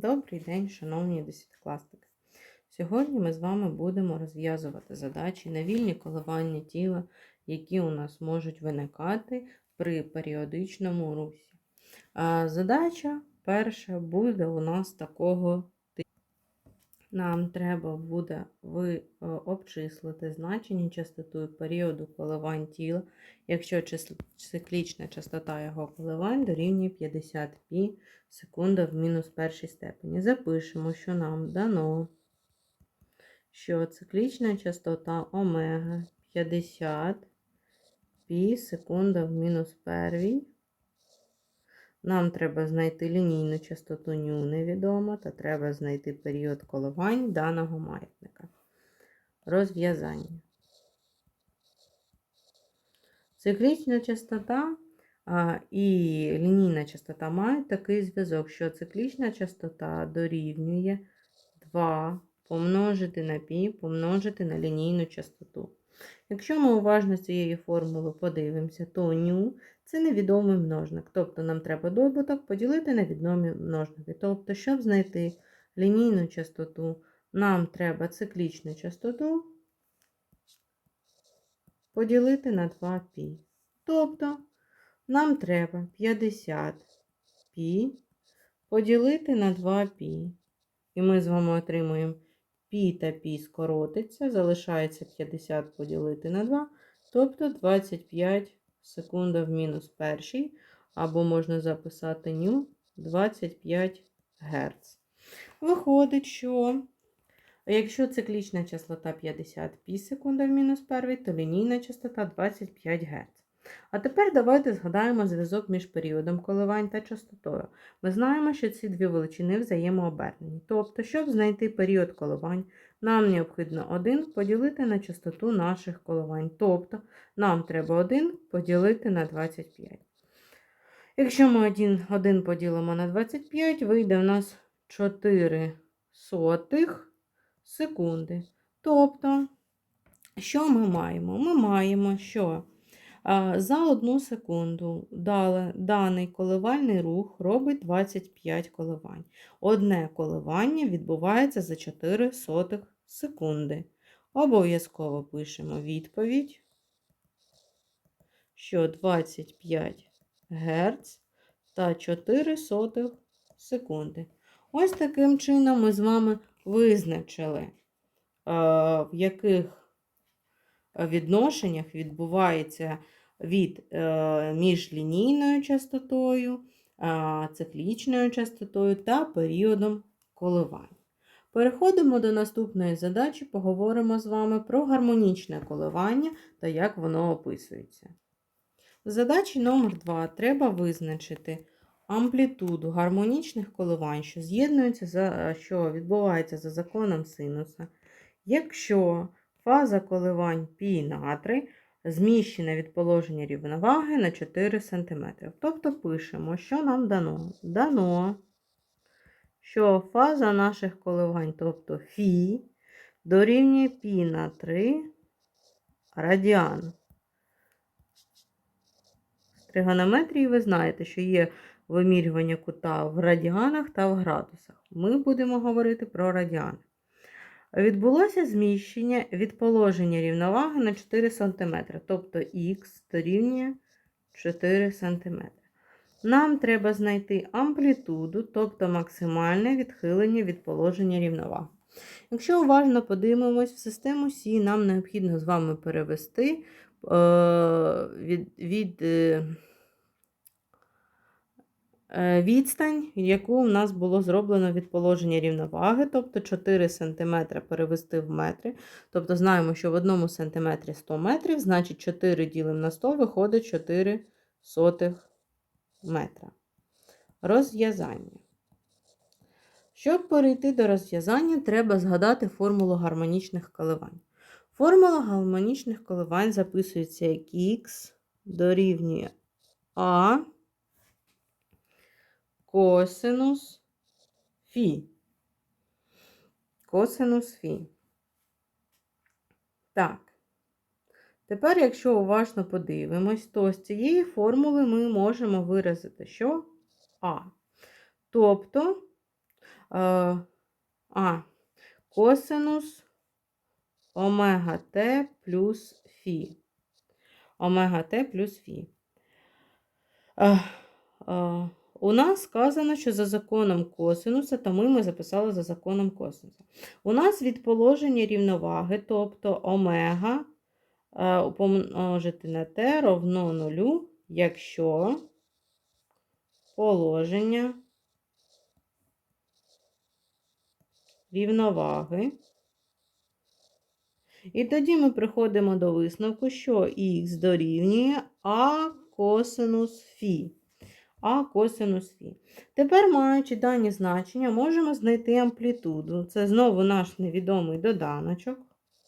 Добрий день, шановні десятикласники. Сьогодні ми з вами будемо розв'язувати задачі на вільні коливання тіла, які у нас можуть виникати при періодичному русі. Задача перша буде у нас такого. Нам треба буде ви, е, обчислити значення частоти періоду коливань тіла, якщо циклічна частота його коливань дорівнює 50 π секунда в мінус першій степені. Запишемо, що нам дано, що циклічна частота омега 50 π секунда в мінус первій. Нам треба знайти лінійну частоту ню невідомо, та треба знайти період коливань даного маятника. Розв'язання. Циклічна частота і лінійна частота мають такий зв'язок, що циклічна частота дорівнює 2 помножити на π помножити на лінійну частоту. Якщо ми уважно з цієї формули подивимося, то ню це невідомий множник. Тобто нам треба добуток поділити на відомі множники. Тобто, щоб знайти лінійну частоту, нам треба циклічну частоту поділити на 2π. Тобто, нам треба 50 π поділити на 2π. І ми з вами отримуємо π та π скоротиться, залишається 50 поділити на 2, тобто 25 секунда в мінус першій, або можна записати ню 25 Гц. Виходить, що якщо циклічна частота 50 пі секунда в мінус первій, то лінійна частота 25 Гц. А тепер давайте згадаємо зв'язок між періодом коливань та частотою. Ми знаємо, що ці дві величини взаємообернені. Тобто, щоб знайти період коливань, нам необхідно 1 поділити на частоту наших коливань. Тобто, нам треба 1 поділити на 25. Якщо ми 1, 1 поділимо на 25, вийде в нас 4 сотих секунди. Тобто, що ми маємо? Ми маємо, що За одну секунду даний коливальний рух робить 25 коливань. Одне коливання відбувається за 4 сотих секунди. Обов'язково пишемо відповідь, що 25 Гц та 4 сотих секунди. Ось таким чином ми з вами визначили, в яких відношеннях відбувається від е, між лінійною частотою, е, циклічною частотою та періодом коливань. Переходимо до наступної задачі, поговоримо з вами про гармонічне коливання та як воно описується. В задачі номер 2 треба визначити амплітуду гармонічних коливань, що з'єднуються за, що відбувається за законом синуса, якщо фаза коливань на 3 зміщена від положення рівноваги на 4 см. Тобто пишемо, що нам дано. Дано, що фаза наших коливань, тобто φ, дорівнює π на 3 радіан. В тригонометрії ви знаєте, що є вимірювання кута в радіанах та в градусах. Ми будемо говорити про радіани. Відбулося зміщення від положення рівноваги на 4 см, тобто х дорівнює 4 см. Нам треба знайти амплітуду, тобто максимальне відхилення від положення рівноваги. Якщо уважно подивимось, в систему Сі нам необхідно з вами перевести е, від, від е, відстань, яку в нас було зроблено від положення рівноваги, тобто 4 см перевести в метри. Тобто знаємо, що в одному сантиметрі 100 метрів, значить 4 ділимо на 100 виходить 4 сотих метра. Розв'язання. Щоб перейти до розв'язання, треба згадати формулу гармонічних коливань. Формула гармонічних коливань записується як х дорівнює А косинус фі. Косинус фі. Так. Тепер, якщо уважно подивимось, то з цієї формули ми можемо виразити, що А. Тобто Е, а, косинус омега Т плюс Фі. Омега Т плюс Фі. Е, е, у нас сказано, що за законом косинуса, тому ми записали за законом косинуса. У нас від положення рівноваги, тобто омега е, помножити на t ровно нулю, якщо положення рівноваги. І тоді ми приходимо до висновку, що х дорівнює а косинус фі. А косинус фі. Тепер, маючи дані значення, можемо знайти амплітуду. Це знову наш невідомий доданочок,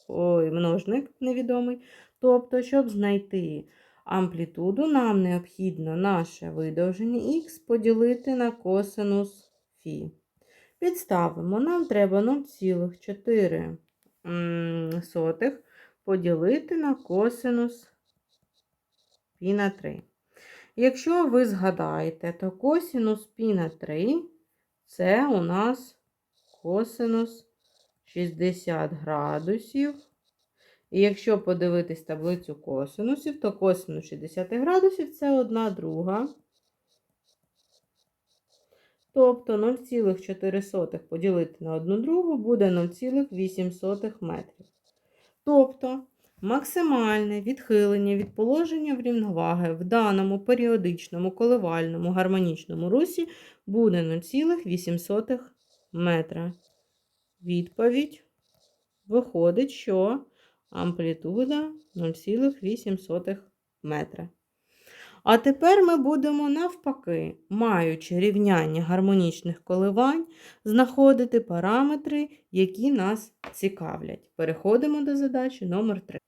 ой, множник невідомий. Тобто, щоб знайти амплітуду, нам необхідно наше видовження х поділити на косинус фі. Підставимо, нам треба 0,4 поділити на косинус пі на 3. Якщо ви згадаєте, то косинус пі на 3 це у нас косинус 60 градусів. І якщо подивитись таблицю косинусів, то косинус 60 градусів це 1 друга. Тобто 0,4 поділити на 1 другу буде 0,8 метрів. Тобто максимальне відхилення від положення рівноваги в даному періодичному коливальному гармонічному русі буде 0,8 метра. Відповідь виходить, що амплітуда 0,8 метра. А тепер ми будемо навпаки, маючи рівняння гармонічних коливань, знаходити параметри, які нас цікавлять. Переходимо до задачі номер 3.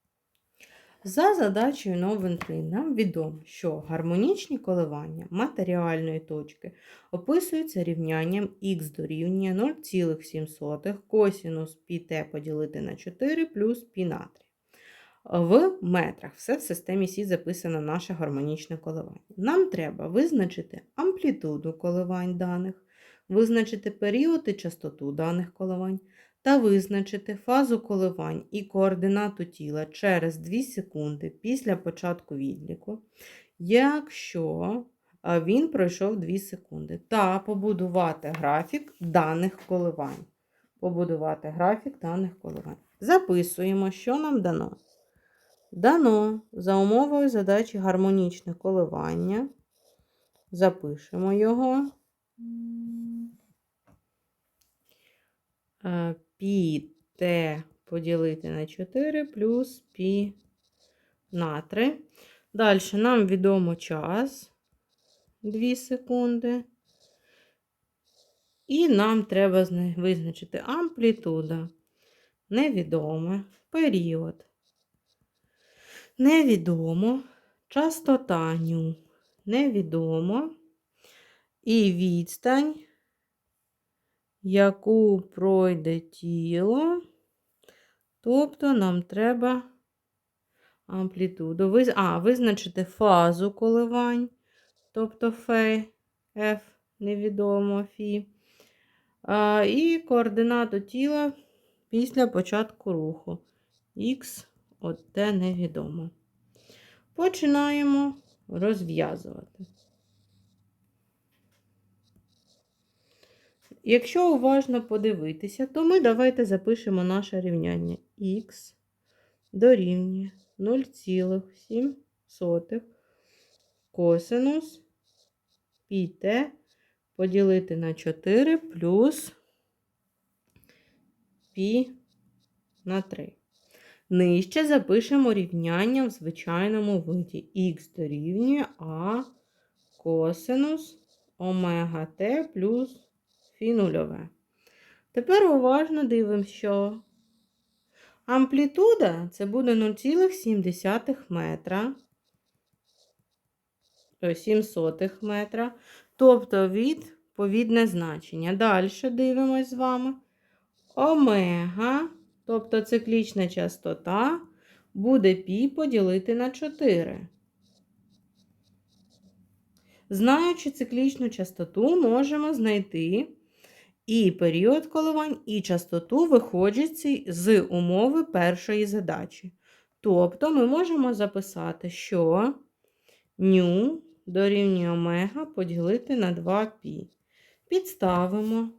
За задачею номер 3 нам відомо, що гармонічні коливання матеріальної точки описуються рівнянням х дорівнює 0,7 косінус πt поділити на 4 плюс π на 3 в метрах. Все в системі Сі записано наше гармонічне коливання. Нам треба визначити амплітуду коливань даних, визначити період і частоту даних коливань та визначити фазу коливань і координату тіла через 2 секунди після початку відліку, якщо він пройшов 2 секунди, та побудувати графік даних коливань. Побудувати графік даних коливань. Записуємо, що нам дано. Дано за умовою задачі гармонічне коливання. Запишемо його. Пі Т поділити на 4 плюс пі на 3. Далі нам відомо час 2 секунди. І нам треба визначити амплітуда. Невідоме період невідомо, частота ню невідомо. І відстань, яку пройде тіло, тобто нам треба амплітуду. А, визначити фазу коливань, тобто Ф, F, невідомо Фі. І координату тіла після початку руху. Х От те невідомо. Починаємо розв'язувати. Якщо уважно подивитися, то ми давайте запишемо наше рівняння х дорівнює 0,7 косинус піт поділити на 4 плюс пі на 3. Нижче запишемо рівняння в звичайному виді. Х дорівнює А косинус омега Т плюс фі нульове. Тепер уважно дивимося, що амплітуда це буде 0,7 метра. 7 метра. Тобто відповідне значення. Далі дивимось з вами. Омега. Тобто циклічна частота буде пі поділити на 4. Знаючи циклічну частоту, можемо знайти і період коливань, і частоту виходячи з умови першої задачі. Тобто ми можемо записати, що ню дорівнює омега поділити на 2π. Підставимо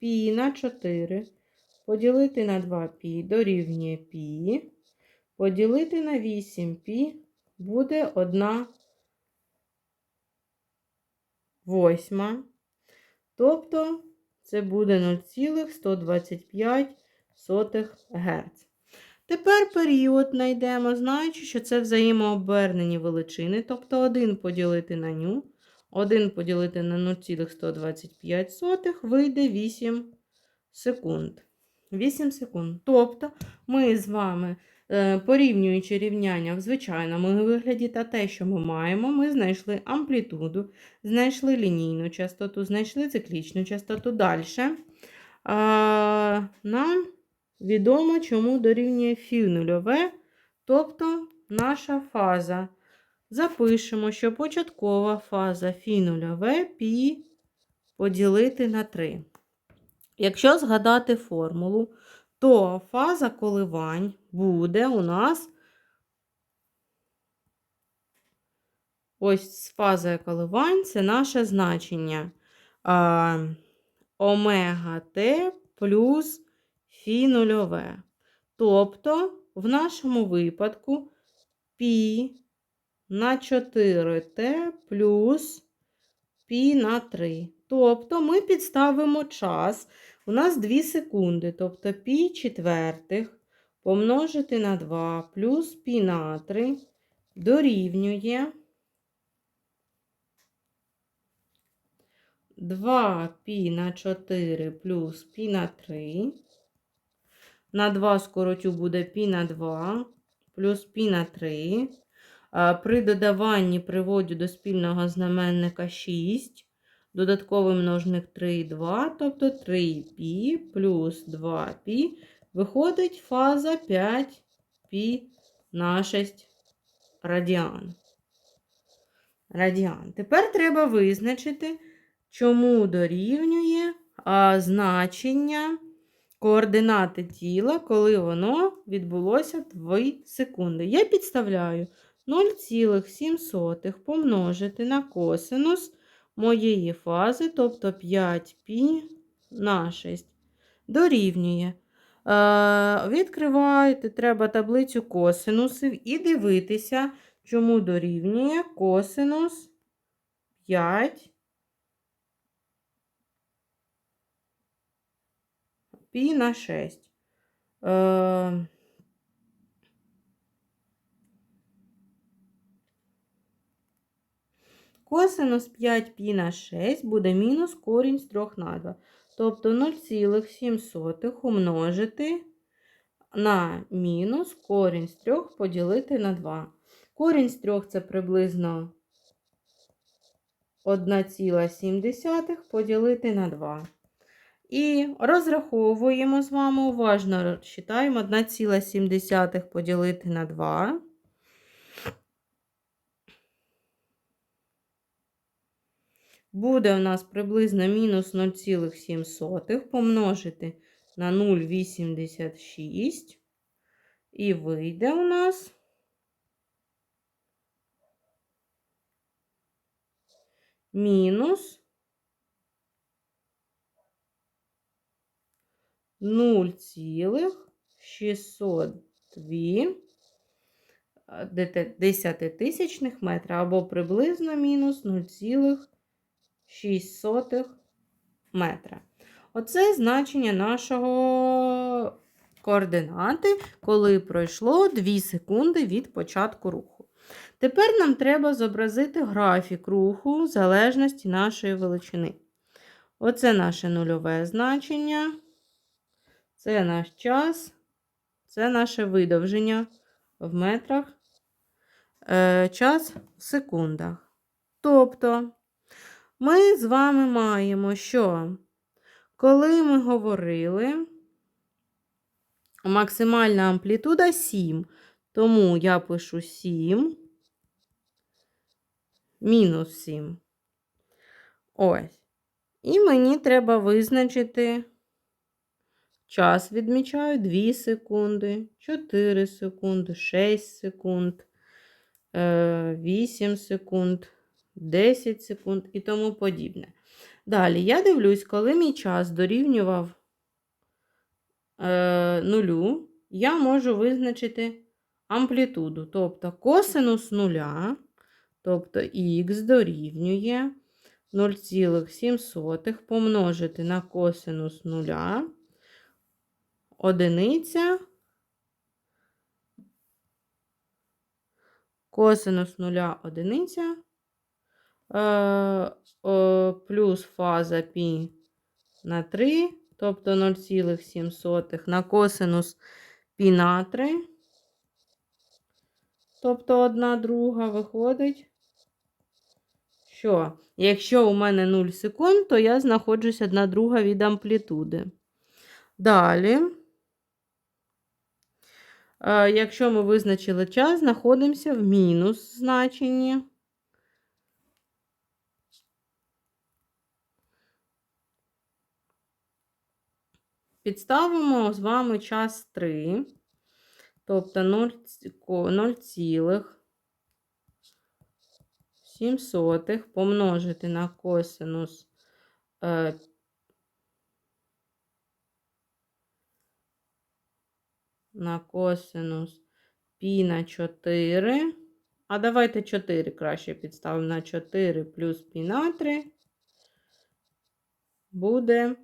π на 4 поділити на 2π дорівнює π, поділити на 8π буде 1 восьма. Тобто це буде 0,125 Гц. Тепер період знайдемо, знаючи, що це взаємообернені величини, тобто 1 поділити на ню, 1 поділити на 0,125 вийде 8 секунд. 8 секунд. Тобто ми з вами, порівнюючи рівняння в звичайному вигляді та те, що ми маємо, ми знайшли амплітуду, знайшли лінійну частоту, знайшли циклічну частоту. Далі нам відомо, чому дорівнює фі нульове, тобто наша фаза. Запишемо, що початкова фаза фі нульове пі поділити на 3. Якщо згадати формулу, то фаза коливань буде у нас ось фаза коливань це наше значення а, омега Т плюс фі нульове. Тобто, в нашому випадку пі на 4Т плюс пі на 3. Тобто ми підставимо час. У нас 2 секунди, тобто пі четвертих помножити на 2 плюс пі на 3 дорівнює 2 пі на 4 плюс пі на 3. На 2 скоротю буде пі на 2 плюс пі на 3. При додаванні приводю до спільного знаменника 6 Додатковий множник 3 і 2, тобто 3π плюс 2π. Виходить фаза 5π на 6 радіан. радіан. Тепер треба визначити, чому дорівнює а, значення координати тіла, коли воно відбулося 2 секунди. Я підставляю 0,7 помножити на косинус моєї фази, тобто 5π на 6, дорівнює. Е, Відкриваєте, треба таблицю косинусів і дивитися, чому дорівнює косинус 5 пі на 6. Косинус 5π на 6 буде мінус корінь з 3 на 2. Тобто 0,7 умножити на мінус корінь з 3 поділити на 2. Корінь з 3 це приблизно 1,7 поділити на 2. І розраховуємо з вами уважно розчитаємо 1,7 поділити на 2. Буде у нас приблизно мінус 0,7 помножити на 0,86. І вийде у нас мінус 0,602 десятитисячних метра або приблизно мінус 0,6. 6 метра. Оце значення нашого координати, коли пройшло 2 секунди від початку руху. Тепер нам треба зобразити графік руху в залежності нашої величини. Оце наше нульове значення. Це наш час, це наше видовження в метрах, е, час в секундах. Тобто ми з вами маємо, що коли ми говорили, максимальна амплітуда 7, тому я пишу 7, мінус 7. Ось. І мені треба визначити час. Відмічаю 2 секунди, 4 секунди, 6 секунд, е, 8 секунд, 10 секунд і тому подібне. Далі я дивлюсь, коли мій час дорівнював е, нулю, я можу визначити амплітуду. Тобто косинус нуля, тобто х дорівнює 0,7 помножити на косинус нуля, одиниця, косинус нуля одиниця, плюс фаза π на 3, тобто 0,7 на косинус π на 3, тобто 1 друга виходить, що якщо у мене 0 секунд, то я знаходжусь 1 друга від амплітуди. Далі, е, якщо ми визначили час, знаходимося в мінус значенні. Підставимо з вами час 3, тобто 0,7 помножити на косинус е, на косинус пі на 4. А давайте 4 краще підставимо на 4 плюс пі на 3. Буде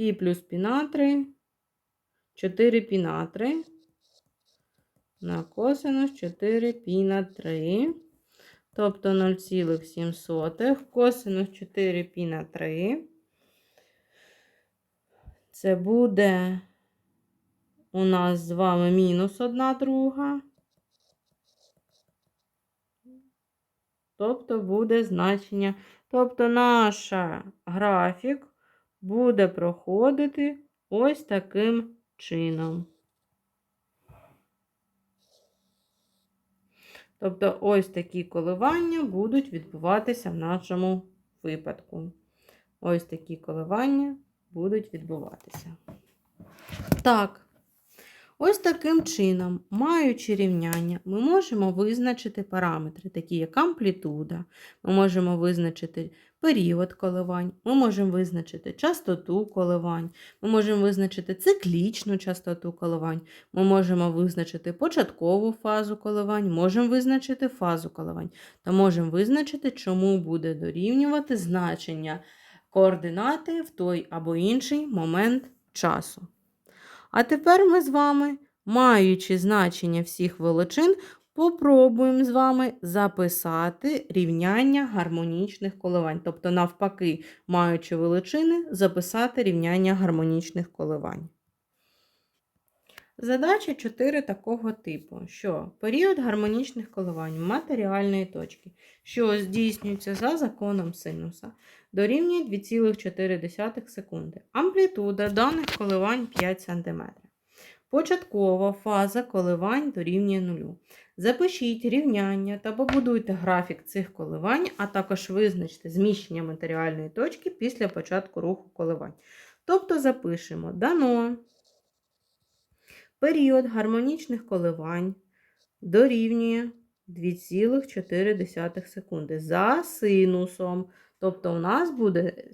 пі плюс пі на 3, 4 пі на 3 на косинус 4 пі на 3. Тобто 0,7 косинус 4 пі на 3. Це буде у нас з вами мінус 1 друга. Тобто буде значення. Тобто наш графік буде проходити ось таким чином. Тобто ось такі коливання будуть відбуватися в нашому випадку. Ось такі коливання будуть відбуватися. Так, ось таким чином, маючи рівняння, ми можемо визначити параметри, такі як амплітуда, ми можемо визначити період коливань, ми можемо визначити частоту коливань, ми можемо визначити циклічну частоту коливань, ми можемо визначити початкову фазу коливань, можемо визначити фазу коливань та можемо визначити, чому буде дорівнювати значення координати в той або інший момент часу. А тепер ми з вами, маючи значення всіх величин, попробуємо з вами записати рівняння гармонічних коливань. Тобто, навпаки, маючи величини, записати рівняння гармонічних коливань. Задача 4 такого типу, що період гармонічних коливань матеріальної точки, що здійснюється за законом синуса, дорівнює 2,4 секунди. Амплітуда даних коливань 5 см. Початкова фаза коливань дорівнює нулю. Запишіть рівняння та побудуйте графік цих коливань, а також визначте зміщення матеріальної точки після початку руху коливань. Тобто запишемо дано період гармонічних коливань дорівнює 2,4 секунди за синусом. Тобто, у нас буде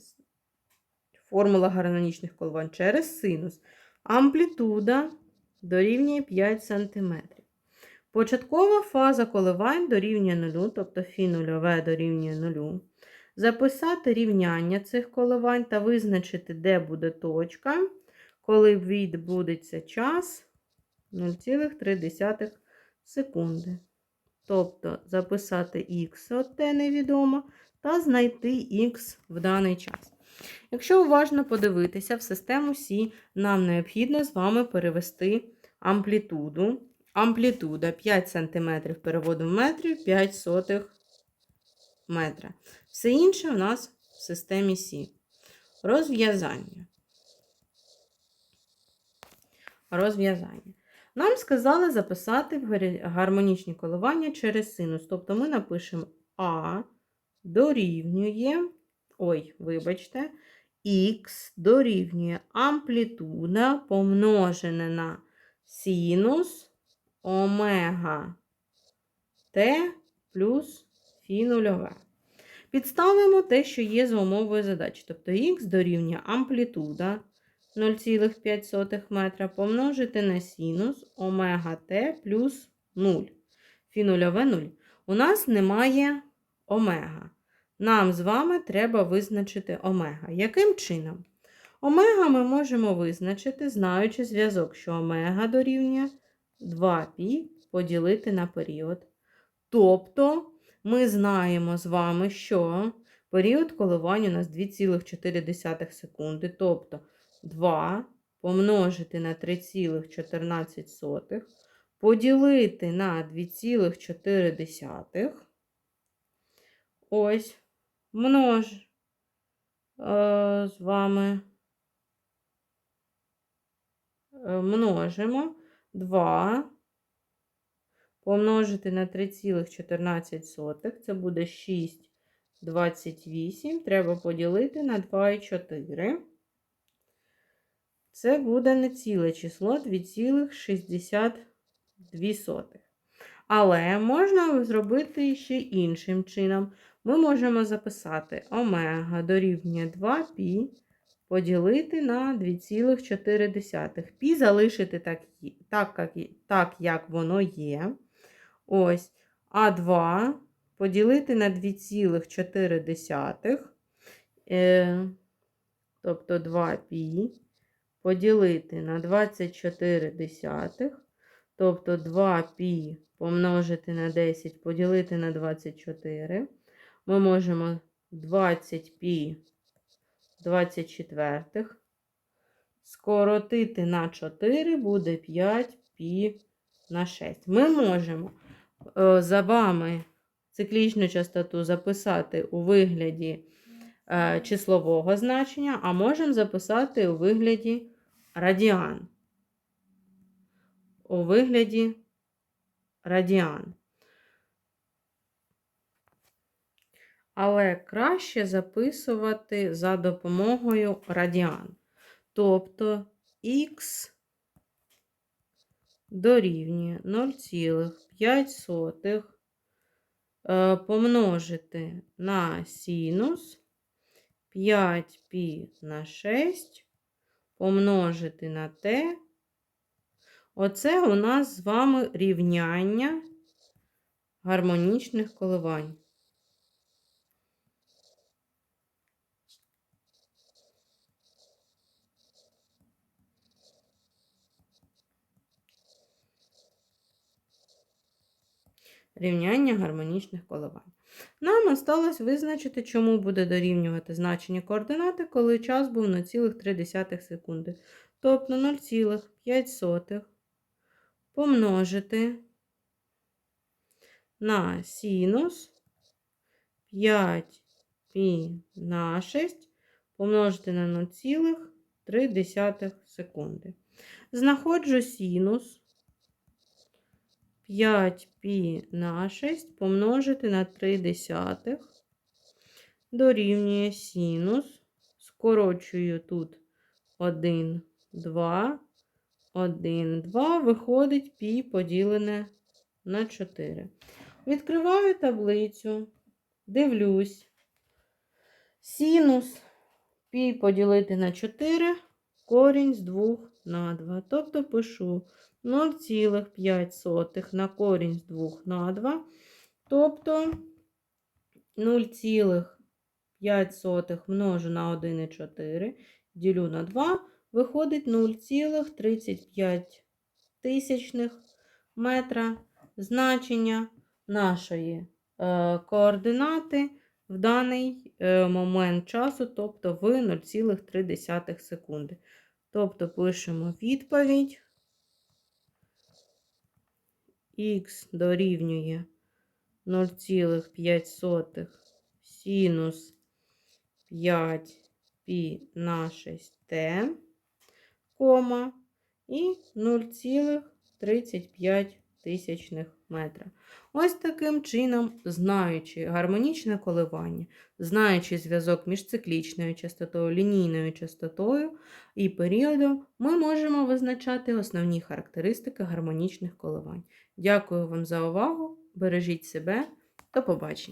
формула гармонічних коливань через синус. Амплітуда дорівнює 5 см. Початкова фаза коливань дорівнює 0, тобто фі нульове дорівнює 0. Записати рівняння цих коливань та визначити, де буде точка, коли відбудеться час 0,3 секунди. Тобто записати х те невідомо, та знайти х в даний час. Якщо уважно подивитися в систему Сі, нам необхідно з вами перевести амплітуду. Амплітуда 5 см переводимо в метрів 5 сотих метра. Все інше у нас в системі Сі. Розв'язання. Розв'язання. Нам сказали записати гармонічні коливання через синус. Тобто ми напишемо А дорівнює, ой, вибачте, х дорівнює амплітуда помножене на синус омега t плюс фі нульове. Підставимо те, що є за умовою задачі. Тобто х дорівнює амплітуда 0,5 метра помножити на синус омега t плюс 0. Фі нульове 0. У нас немає омега. Нам з вами треба визначити омега. Яким чином? Омега ми можемо визначити, знаючи зв'язок, що омега дорівнює 2π поділити на період. Тобто ми знаємо з вами, що період коливання у нас 2,4 секунди. Тобто 2 помножити на 3,14 поділити на 2,4. Ось, множ е, з вами е, множимо 2 помножити на 3,14. Це буде 6,28. Треба поділити на 2,4. Це буде не ціле число 2,62. Але можна зробити ще іншим чином. Ми можемо записати омега дорівнює 2π поділити на 2,4. Пі залишити так, так, так, як воно є. Ось. А2 поділити на 2,4. Е, тобто 2 пі поділити на 24 десятих, тобто 2 пі помножити на 10, поділити на 24. Ми можемо 20 пі 24 скоротити на 4 буде 5π на 6. Ми можемо е, за вами циклічну частоту записати у вигляді е, числового значення, а можемо записати у вигляді радіан. У вигляді радіан. Але краще записувати за допомогою радіан. Тобто х дорівнює 0,5 е, помножити на синус 5π на 6 помножити на t. Оце у нас з вами рівняння гармонічних коливань. Рівняння гармонічних коливань. Нам осталось визначити, чому буде дорівнювати значення координати, коли час був 0,3 секунди. Тобто 0,5 помножити на синус 5 π на 6 помножити на 0,3 секунди. Знаходжу синус 5π на 6 помножити на 3 десятих. Дорівнює синус. Скорочую тут 1, 2, 1, 2. Виходить пі поділене на 4. Відкриваю таблицю. Дивлюсь. Синус пі поділити на 4, корінь з 2 на 2. Тобто пишу 0,5 на корінь з 2 на 2. Тобто 0,5 множу на 1,4, ділю на 2, виходить 0,35 метра значення нашої е, координати в даний е, момент часу, тобто в 0,3 секунди. Тобто пишемо відповідь. Х дорівнює 0,5 синус 5 π на 6t, кома і 0,35 тисячних метра. Ось таким чином, знаючи гармонічне коливання, знаючи зв'язок між циклічною частотою, лінійною частотою і періодом, ми можемо визначати основні характеристики гармонічних коливань. Дякую вам за увагу! Бережіть себе! До побачення!